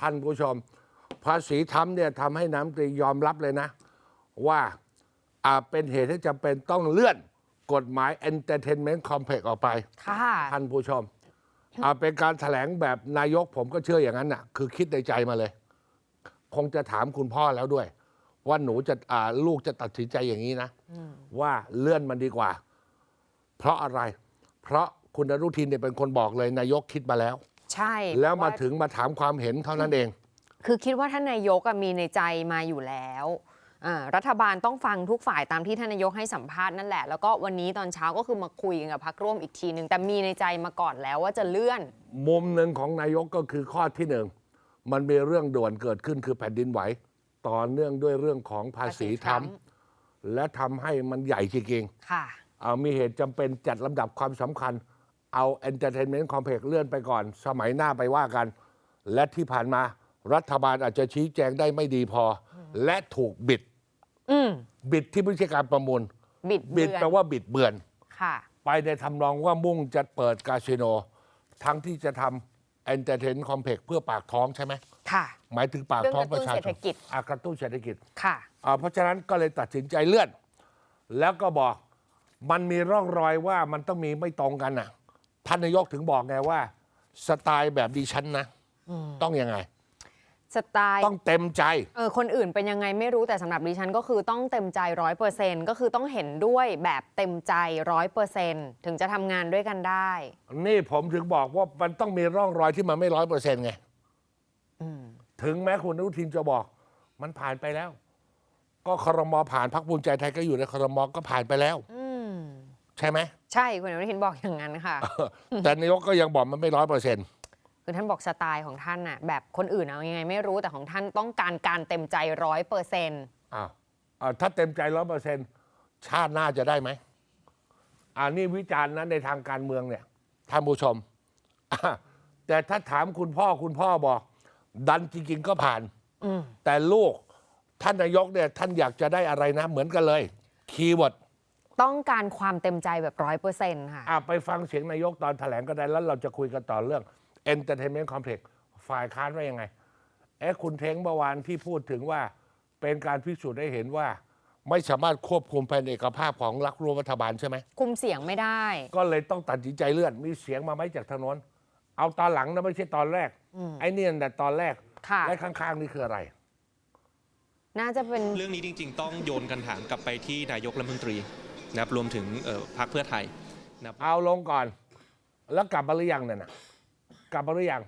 ท่านผู้ชม ภาษีทำเนี่ยทำให้น้ำตรียอมรับเลยนะ ว่าอาเป็นเหตุที่จำเป็นต้องเลื่อนกฎหมาย Entertainment Complex ออกไป ค่ะ ท่านผู้ชมอ่าเป็นการถแถลงแบบนายกผมก็เชื่ออย่างนั้นน่ะ คือคิดในใจมาเลย คงจะถามคุณพ่อแล้วด้วย ว่าหนูจะอ่าลูกจะตัดสินใจอย่างนี้นะ ว่าเลื่อนมันดีกว่า เพราะอะไร เพราะคุณอนุทินเนี่ยเป็นคนบอกเลย นายกคิดมาแล้ว ใช่แล้วมาเพระถึงมาถามความเห็นเท่านั้นเอง คือคิดว่าท่านนายกอะมีในใจมาอยู่แล้วอ่ารัฐบาลต้องฟังทุกฝ่ายตามที่ท่านนายกให้สัมภาษณ์นั่นแหละ แล้วก็วันนี้ตอนเช้าก็คือมาคุยกันกับพักร่วมอีกทีหนึ่งแต่มีในใจมาก่อนแล้วว่าจะเลื่อน มุมหนึ่งของนายกก็คือข้อที่หนึ่งมันมีเรื่องด่วนเกิดขึ้นคือแผ่นดินไหวต่อเนื่องด้วยเรื่องของภาษีทำและทำให้มันใหญ่จริงๆค่ะเอามีเหตุจำเป็นจัดลำดับความสำคัญ เอา Entertainment Complex เลื่อนไปก่อน สมัยหน้าไปว่ากัน และที่ผ่านมารัฐบาลอาจจะชี้แจงได้ไม่ดีพอ และถูกบิด อืมบิดที่ไม่ใช่การประมูล บิดบิเบืดอนแปลว่าบิดเบือน ค่ะ ไปในทำนองว่ามุ่งจะเปิดคาสิโน ทั้งที่จะทำ Entertainment Complex เพื่อปากท้องใช่ไหม ค่ะ หมายถึงปากท้องประชาชเรื่องกระตุ้นเศรษฐนกิจ อะกระตุ้นเศรษฐกิจ ค่ะ อ่าเพราะฉะนั้นก็เลยตัดสินใจเลื่อน แล้วก็บอกมันมีร่องรอยว่ามันต้องมีไม่ตรงกันน่ะ ท่านนายกถึงบอกไงว่า สไตล์แบบดิฉันนะ ต้องยังไง สไตล์ต้องเต็มใจ เออคนอื่นเป็นยังไงไม่รู้แต่สำหรับดิฉันก็คือต้องเต็มใจร้อยเปอร์เซ็นก็คือต้องเห็นด้วยแบบเต็มใจร้อยเปอร์เซ็นถึงจะทำงานด้วยกันได้ นี่ผมถึงบอกว่ามันต้องมีร่องรอยที่มันไม่ร้อยเปอร์เซ็นต์ไงถึงแม้คุณอนุทินจะบอก มันผ่านไปแล้ว ก็ครมผ่านพักภูมิใจไทยก็อยู่ในครมก็ผ่านไปแล้ว อืม ใช่ไหมใช่คุณอนุทินบอกอย่างนั้นค่ะ แต่นายกก็ยังบอกมันไม่ร้อยเปอร์เซ็นต์คือท่านบอกสไตล์ของท่านน่ะ แบบคนอื่นเอายังไงไม่รู้แต่ของท่านต้องการการเต็มใจร้อยเปอร์เซ็นอ้าวอ่าถ้าเต็มใจร้อยเปอร์เซ็นต์ชาติหน้าจะได้ไหมอ่านี่วิจารณ์นั้นในทางการเมืองเนี่ยท่านผู้ชมอะแต่ถ้าถามคุณพ่อคุณพ่อบอก ดันจริงๆก็ผ่านแต่ลูกท่านนายกเนี่ยท่านอยากจะได้อะไรนะ เหมือนกันเลย คีย์เวิร์ด ต้องการความเต็มใจแบบร้อยเปอร์เซ็นค่ะ อะไปฟังเสียงนายกตอนแถลงก็ได้แล้วเราจะคุยกันต่อเรื่อง Entertainment Complex ฝ่ายค้านว่ายังไง เอ๊ะคุณเท้งเมื่อวานที่พูดถึงว่าเป็นการพิสูจน์ให้เห็นว่า ไม่สามารถควบคุมภายในเอกภาพของรักร่วมรัฐบาลใช่ไหม คุมเสียงไม่ได้ ก็เลยต้องตัดสินใจเลื่อน มีเสียงมาไหมจากทางโน้นเอาตอนหลังนะไม่ใช่ตอนแรกไอ้เนี่ยแต่ตอนแรก ค่ะ และข้างๆนี่คืออะไร น่าจะเป็น เรื่องนี้จริง ๆ ต้องโยนกันถามกลับไปที่นายกรัฐมนตรี นะครับรวมถึงเอ่อพรรคเพื่อไทยนะครับเอาลงก่อน แล้วกลับมาหรือยังเนี่ยนะกลับมาหรือยัง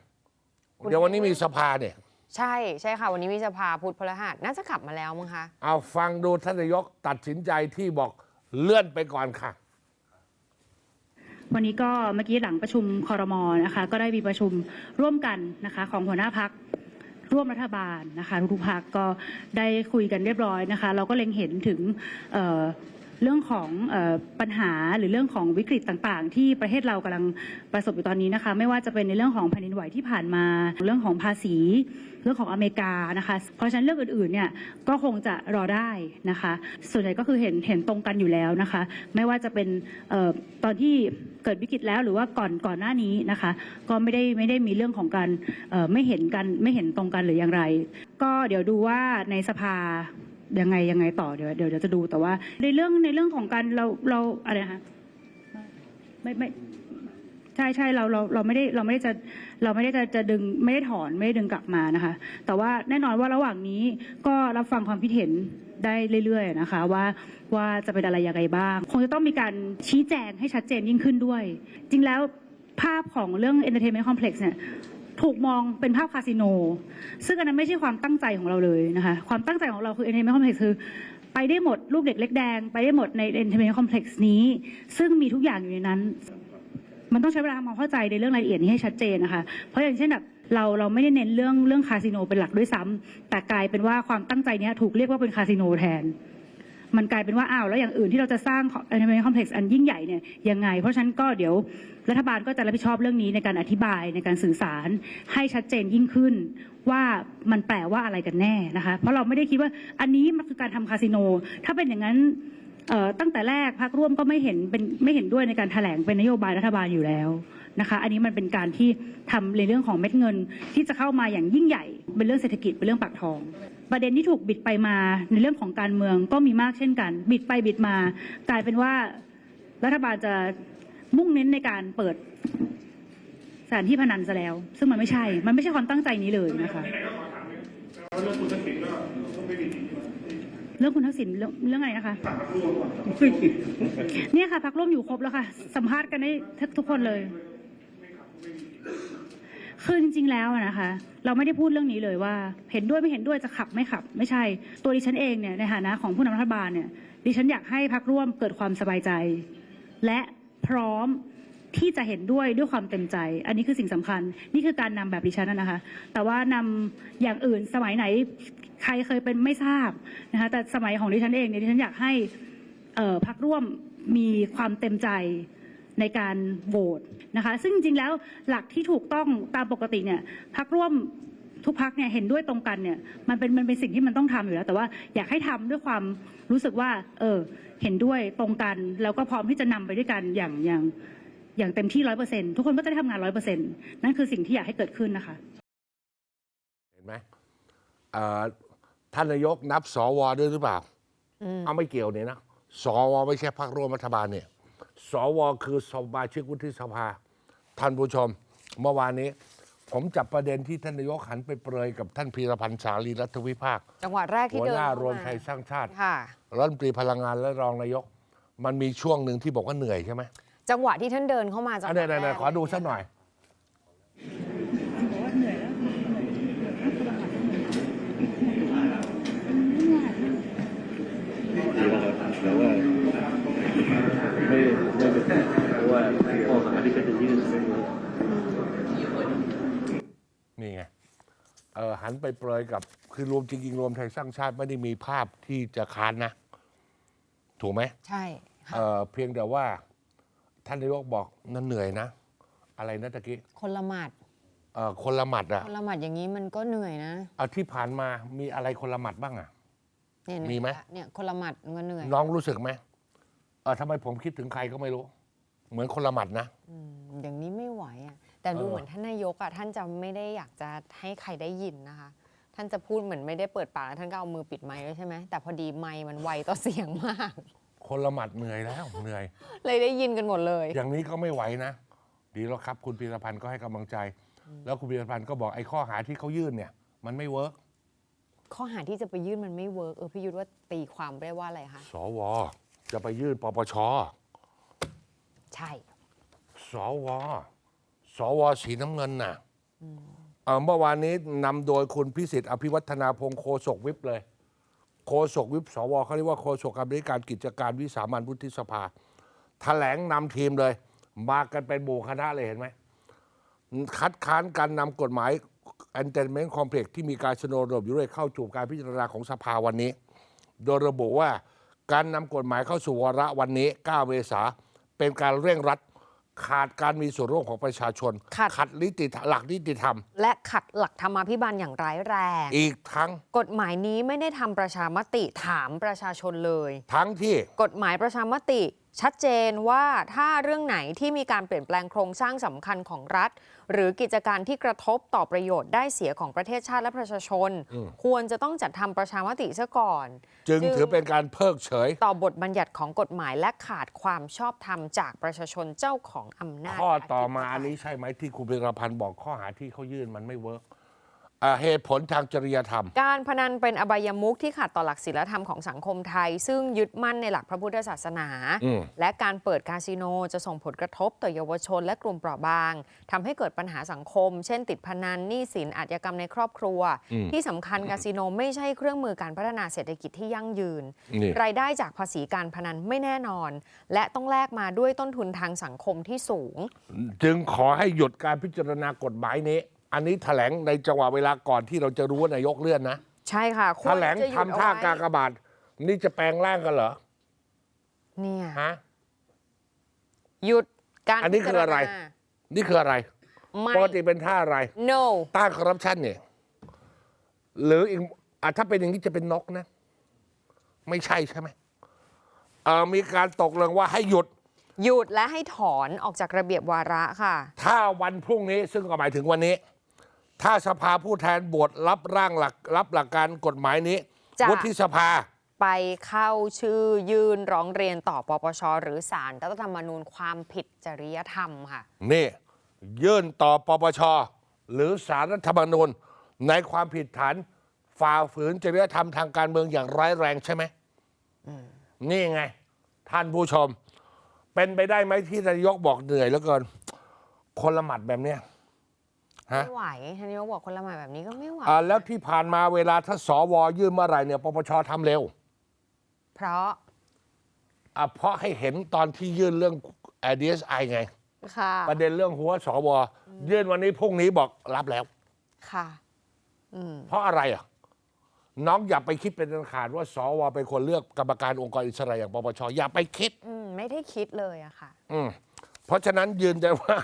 คุณเดี๋ยววันนี้มีสภาเนี่ย ใช่ใช่ค่ะ วันนี้มีสภาพุทธพฤหัสน่าจะขับมาแล้วมั้งคะเอาฟังดูท่านนายกตัดสินใจที่บอกเลื่อนไปก่อนค่ะวันนี้ก็เมื่อกี้หลังประชุมคอรมอนะคะ ก็ได้มีประชุมร่วมกันนะคะ ของหัวหน้าพักร่วมรัฐบาลนะคะ ทุกๆพักก็ได้คุยกันเรียบร้อยนะคะ เราก็เล็งเห็นถึง เรื่องของอปัญหาหรือเรื่องของวิกฤตต่างๆ ที่ประเทศเรากำลังประสบอยู่ตอนนี้นะคะ ไม่ว่าจะเป็นในเรื่องของแผ่นดินไหวที่ผ่านมา เรื่องของภาษี เรื่องของอเมริกานะคะ เพราะฉะนั้นเรื่องอื่นๆเนี่ยก็คงจะรอได้นะคะ ส่วนใหญ่ก็คือเห็นเห็นตรงกันอยู่แล้วนะคะ ไม่ว่าจะเป็นออตอนที่เกิดวิกฤตแล้วหรือว่าก่อนก่อนหน้านี้นะคะ ก็ไม่ได้ไม่ได้มีเรื่องของการไม่เห็นกันไม่เห็นตรงกันหรืออย่างไร ก็เดี๋ยวดูว่าในสภา ยังไงยังไงต่อเดี๋ยวเดี๋ยวจะดูแต่ว่า ในเรื่องในเรื่องของการเราเราอะไรนะคะไม่ไม่ใช่ใช่เราเราเราไม่ได้เราไม่ได้จะเราไม่ได้จะจะดึงไม่ได้ถอนไม่ได้ดึงกลับมานะคะ แต่ว่าแน่นอนว่าระหว่างนี้ก็รับฟังความคิดเห็นได้เรื่อยๆนะคะว่าว่าจะเป็นอะไรยังไงบ้าง คงจะต้องมีการชี้แจงให้ชัดเจนยิ่งขึ้นด้วย จริงแล้วภาพของเรื่อง entertainment complex เนี่ย ถูกมองเป็นภาพคาสิโน ซึ่งอันนั้นไม่ใช่ความตั้งใจของเราเลยนะคะ ความตั้งใจของเราคือ entertainment complex คือ ไปได้หมดลูกเด็กเล็กแดง ไปได้หมดใน entertainment complex นี้ ซึ่งมีทุกอย่างอยู่ในนั้น มันต้องใช้เวลาทำความเข้าใจในเรื่องรายละเอียดนี้ให้ชัดเจนนะคะ เพราะอย่างเช่นแบบเราเราไม่ได้เน้นเรื่องเรื่องคาสิโนเป็นหลักด้วยซ้ำแต่กลายเป็นว่าความตั้งใจนี้ถูกเรียกว่าเป็นคาสิโนแทน มันกลายเป็นว่าอ้าวแล้วอย่างอื่นที่เราจะสร้าง entertainment complex อันยิ่งใหญ่เนี่ยยังไง เพราะฉะนั้นก็เดี๋ยวรัฐบาลก็จะรับผิดชอบเรื่องนี้ในการอธิบายในการสื่อสารให้ชัดเจนยิ่งขึ้นว่ามันแปลว่าอะไรกันแน่นะคะเพราะเราไม่ได้คิดว่าอันนี้มันคือการทำคาสิโน ถ้าเป็นอย่างนั้นตั้งแต่แรกพักร่วมก็ไม่เห็นเป็นไม่เห็นด้วยในการแถลงเป็นนโยบายรัฐบาลอยู่แล้วนะคะ อันนี้มันเป็นการที่ทำในเรื่องของเม็ดเงิน ที่จะเข้ามาอย่างยิ่งใหญ่ เป็นเรื่องเศรษฐกิจเป็นเรื่องปากท้อง ประเด็นที่ถูกบิดไปมาในเรื่องของการเมืองก็มีมากเช่นกัน บิดไปบิดมา กลายเป็นว่ารัฐบาลจะมุ่งเน้นในการเปิดสถานที่พนันซะแล้ว ซึ่งมันไม่ใช่ มันไม่ใช่ความตั้งใจนี้เลยนะคะเรื่องคุณทักษิณเรื่องเรื่องอะไรนะคะเนี่ยค่ะพักร่วมอยู่ครบแล้วค่ะ สัมภาษณ์กันได้ทุกคนเลย คือจริงๆแล้วนะคะ เราไม่ได้พูดเรื่องนี้เลยว่า เห็นด้วยไม่เห็นด้วยจะขับไม่ขับ ไม่ใช่ ตัวดิฉันเองเนี่ยในฐานะของผู้นำรัฐบาลเนี่ยดิฉันอยากให้พักร่วมเกิดความสบายใจ และพร้อมที่จะเห็นด้วยด้วยความเต็มใจ อันนี้คือสิ่งสำคัญ นี่คือการนำแบบดิฉันนะคะ แต่ว่านำอย่างอื่นสมัยไหนใครเคยเป็นไม่ทราบนะคะ แต่สมัยของดิฉันเองเนี่ยดิฉันอยากให้พักร่วมมีความเต็มใจ ในการโหวตนะคะ ซึ่งจริงๆแล้วหลักที่ถูกต้องตามปกติเนี่ยพักร่วมทุกพักเนี่ยเห็นด้วยตรงกันเนี่ยมันเป็นมันเป็นสิ่งที่มันต้องทำอยู่แล้ว แต่ว่าอยากให้ทำด้วยความรู้สึกว่า เออ เห็นด้วยตรงกัน แล้วก็พร้อมที่จะนำไปด้วยกันอย่างอย่างอย่างเต็มที่ร้อยเปอร์เซ็นทุกคนก็จะได้ทำงานร้อยเปอร์เซ็นนั่นคือสิ่งที่อยากให้เกิดขึ้นนะคะ เห็นไหมเอ่อท่านนายกนับสวด้วยหรือเปล่า เอาไม่เกี่ยวเนี่ยนะสวไม่ใช่พรรคร่วมรัฐบาลเนี่ย สวคือสมาชิกวุฒิสภาท่านผู้ชม เมื่อวานนี้ ผมจับประเด็นที่ท่านนายกหันไปเปรยกับท่านพีรพันธ์สาลีรัฐวิภาคจังหวะแรกที่หัวเดินหน้าเข้รวมไทยสร้างชาติค่ะ รัฐมนตรีพลังงานและรองนายก มันมีช่วงหนึ่งที่บอกว่าเหนื่อยใช่ไหมจังหวะที่ท่านเดินเข้ามาจังหอันวะนี้แรกขอดูสักหน่อย ดีแล้วครับแต่ว่าไม่ไม่เป็นเพราะว่าข้อหาที่เขาจะยื่นไม่รู้ นี่ไง เออหันไป เปรยกับ คือรวมจริงๆรวมไทยสร้างชาติไม่ได้มีภาพที่จะค้านนะ ถูกไหมใช่ค่ะเออเพียงแต่ว่า ท่านนายกบอกนั่นเหนื่อยนะ อะไรนะตะกี้คนละหมัดเออคนละหมัดอะคนละหมัดอย่างนี้มันก็เหนื่อยนะเอาที่ผ่านมามีอะไรคนละหมัดบ้างอะ เนี่ยมีไหม เนี่ยคนละหมัดมันก็เหนื่อยน้องรู้สึกไหมเออทำไมผมคิดถึงใครก็ไม่รู้ เหมือนคนละหมัดนะ อืมอย่างนี้ไม่ไหวอะแต่ดูเออ เหมือนท่านนายกอะท่านจะไม่ได้อยากจะให้ใครได้ยินนะคะ ท่านจะพูดเหมือนไม่ได้เปิดปากแล้วท่านก็เอามือปิดไมค์ด้วยใช่ไหมแต่พอดีไมค์มันไวต่อเสียงมาก คนละหมัดเหนื่อยแล้วเหนื่อย เลยได้ยินกันหมดเลย อย่างนี้ก็ไม่ไหวนะ ดีแล้วครับ คุณพีรพันธ์ก็ให้กำลังใจ แล้วคุณพีรพันธ์ก็บอกไอ้ข้อหาที่เขายื่นเนี่ย มันไม่เวิร์กข้อหาที่จะไปยื่นมันไม่เวิร์กเออพี่ยุทธว่าตีความได้ว่าอะไรคะสวจะไปยื่นปปชใช่ สว สวสีน้ำเงินน่ะเอ่อ เมื่อวานนี้นำโดยคุณพิสิทธิ์อภิวัฒนาพงศ์โคศกวิปเลย โคศกวิปสวเขาเรียกว่าโคศกกรรมธิการกิจการวิสามันวุฒิสภาแถลงนำทีมเลย มากันเป็นหมู่คณะเลยเห็นไหม คัดค้านการนำกฎหมาย Entertainment Complex ที่มีการชนระบบอยู่ด้วยเข้าจูบการพิจารณาของสภาวันนี้ โดยระบุว่าการนำกฎหมายเข้าสู่วาระวันนี้ 9 เมษาเป็นการเร่งรัด ขาดการมีส่วนร่วมของประชาชน ขัด ขัดนิติหลักนิติธรรม และขัดหลักธรรมาภิบาลอย่างร้ายแรง อีกทั้งกฎหมายนี้ไม่ได้ทำประชามติถามประชาชนเลย ทั้งที่ กฎหมายประชามติ ชัดเจนว่าถ้าเรื่องไหนที่มีการเปลี่ยนแปลงโครงสร้างสำคัญของรัฐ หรือกิจการที่กระทบต่อประโยชน์ได้เสียของประเทศชาติและประชาชนควรจะต้องจัดทำประชามติซะก่อน จึงจึง ถือเป็นการเพิกเฉย ต่อบทบัญญัติของกฎหมายและขาดความชอบธรรมจากประชาชนเจ้าของอำนาจข้อต่อมาธิปไตยอันนี้ใช่ไหมที่คุณพิรพันธ์บอกข้อหาที่เขายื่นมันไม่เวิร์กอ่า เหตุผลทางจริยธรรม การพนันเป็นอบายมุขที่ขัดต่อหลักศีลธรรมของสังคมไทย ซึ่งยึดมั่นในหลักพระพุทธศาสนาอืมและการเปิดคาสิโนจะส่งผลกระทบต่อเยาวชนและกลุ่มเปราะบางทำให้เกิดปัญหาสังคม เช่น ติดพนันหนี้สินอาชญากรรมในครอบครัว ที่สำคัญคาสิโนไม่ใช่เครื่องมือการพัฒนาเศรษฐกิจที่ยั่งยืนนี่รายได้จากภาษีการพนันไม่แน่นอน และต้องแลกมาด้วยต้นทุนทางสังคมที่สูง จึงขอให้หยุดการพิจารณากฎหมายนี้ อันนี้แถลงในจังหวะเวลาก่อนที่เราจะรู้ว่านายกเลื่อนนะใช่ค่ะควแถรลงจะหยุดทำท่าเอไว้กากบาทนี่จะแปลงร่างกันเหรอเนี่ยฮะ หยุดการอันนี้คืออะไร พิจาณานี่คืออะไรไม่ ปกติเป็นท่าอะไร no ต้านคอร์รัปชันเนี่ย หรืออีกอะถ้าเป็นอย่างนี้จะเป็นนกนะ ไม่ใช่ใช่ไหมเออมีการตกลงว่าให้หยุด หยุดและให้ถอนออกจากระเบียบวาระค่ะ ถ้าวันพรุ่งนี้ซึ่งก็หมายถึงวันนี้ ถ้าสภาผู้แทนบวชรับร่างหลักรับหลักการกฎหมายนี้จะ วุฒิสภา ไปเข้าชื่อยื่นร้องเรียนต่อปปชหรือศาลรัฐธรรมนูญความผิดจริยธรรมค่ะ นี่ ยื่นต่อปปชหรือสารรัฐธรรมนูญ ในความผิดฐานฝ่าฝืนจริยธรรมทางการเมืองอย่างร้ายแรงใช่ไหมนี่ไง ท่านผู้ชม เป็นไปได้ไหมที่นายกบอกเหนื่อยแล้วเกินคนละหมัดแบบเนี้ยฮะ ไม่ไหวท่านนายกบอกคนละหมาดแบบนี้ก็ไม่ไหวอ่าแล้วที่ผ่านมาเวลาถ้าสวยื่นเมื่อไหร่เนี่ยปปชทำเร็ว เพราะอะเพราะให้เห็นตอนที่ยื่นเรื่อง DSI ไง ค่ะ ประเด็นเรื่องหัวสวยื่นวันนี้พรุ่งนี้บอกรับแล้ว ค่ะอืมเพราะอะไรอะ น้องอย่าไปคิดเป็นอันขาดว่าสวเป็นคนเลือกกรรมการองค์กรอิสระอย่างปปชอย่าไปคิด อืมไม่ได้คิดเลยอะค่ะ อืมเพราะฉะนั้นยืนยันว่า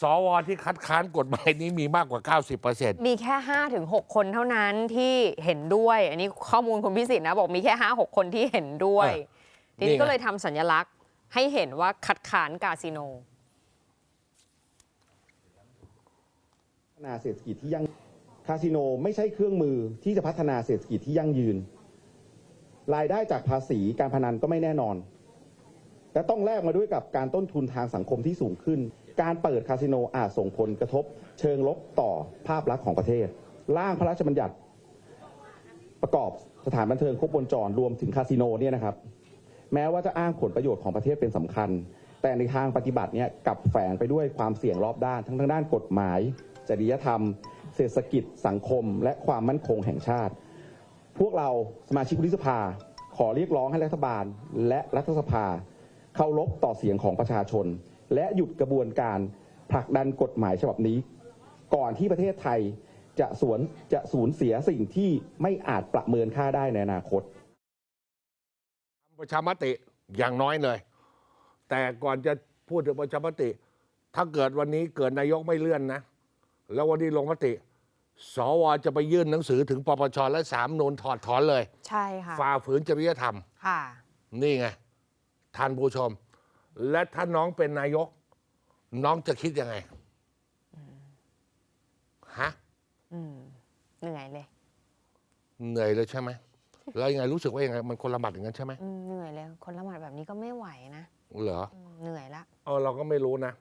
สวที่คัดค้านกฎหมายนี้มีมากกว่า 90%มีแค่5ถึง6คนเท่านั้นที่เห็นด้วย อันนี้ข้อมูลคุณพิสิทธิ์นะ บอกมีแค่ 5 6 คนที่เห็นด้วยเออทีนี่นี้ไงก็เลยทำสัญลักษณ์ให้เห็นว่าคัดค้านกาสิโนพัฒนาเศรษฐกิจที่ยั่งคาสิโนไม่ใช่เครื่องมือที่จะพัฒนาเศรษฐกิจที่ยั่งยืน รายได้จากภาษีการพนันก็ไม่แน่นอน และต้องแลกมาด้วยกับการต้นทุนทางสังคมที่สูงขึ้น การเปิดคาสิโนอาจส่งผลกระทบ เชิงลบต่อภาพลักษณ์ของประเทศ ร่างพระราชบัญญัติ ประกอบสถานบันเทิงครบวงจรรวมถึงคาสิโนเนี่ยนะครับ แม้ว่าจะอ้างผลประโยชน์ของประเทศเป็นสำคัญ แต่ในทางปฏิบัติเนี่ยกลับแฝงไปด้วยความเสี่ยงรอบด้าน ทั้งทางด้านกฎหมาย จริยธรรม เศรษฐกิจ สังคม และความมั่นคงแห่งชาติ พวกเราสมาชิกวุฒิสภาขอเรียกร้องให้รัฐบาลและรัฐสภาเคารพต่อเสียงของประชาชน และหยุดกระบวนการผลักดันกฎหมายฉบับนี้ ก่อนที่ประเทศไทยจะสวนจะสูญเสียสิ่งที่ไม่อาจประเมินค่าได้ในอนาคตประชามติอย่างน้อยเลย แต่ก่อนจะพูดถึงประชามติ ถ้าเกิดวันนี้เกิดนายกไม่เลื่อนนะ แล้ววันนี้ลงมติ สวจะไปยื่นหนังสือถึงปปชและสามนูนถอดถอนเลย ใช่ค่ะฝ่าฝืนจริยธรรม ค่ะ นี่ไงท่านผู้ชม และถ้าน้องเป็นนายก น้องจะคิดยังไงฮะอืมเหนื่อยเลย เหนื่อยเลยใช่ไหมแล้วยังไงรู้สึกว่ายังไงมันคนละหมัดอย่างนั้นใช่ไหมอืมเหนื่อยเลย คนละหมาดแบบนี้ก็ไม่ไหวนะเหรออืมเหนื่อยละเออเราก็ไม่รู้นะ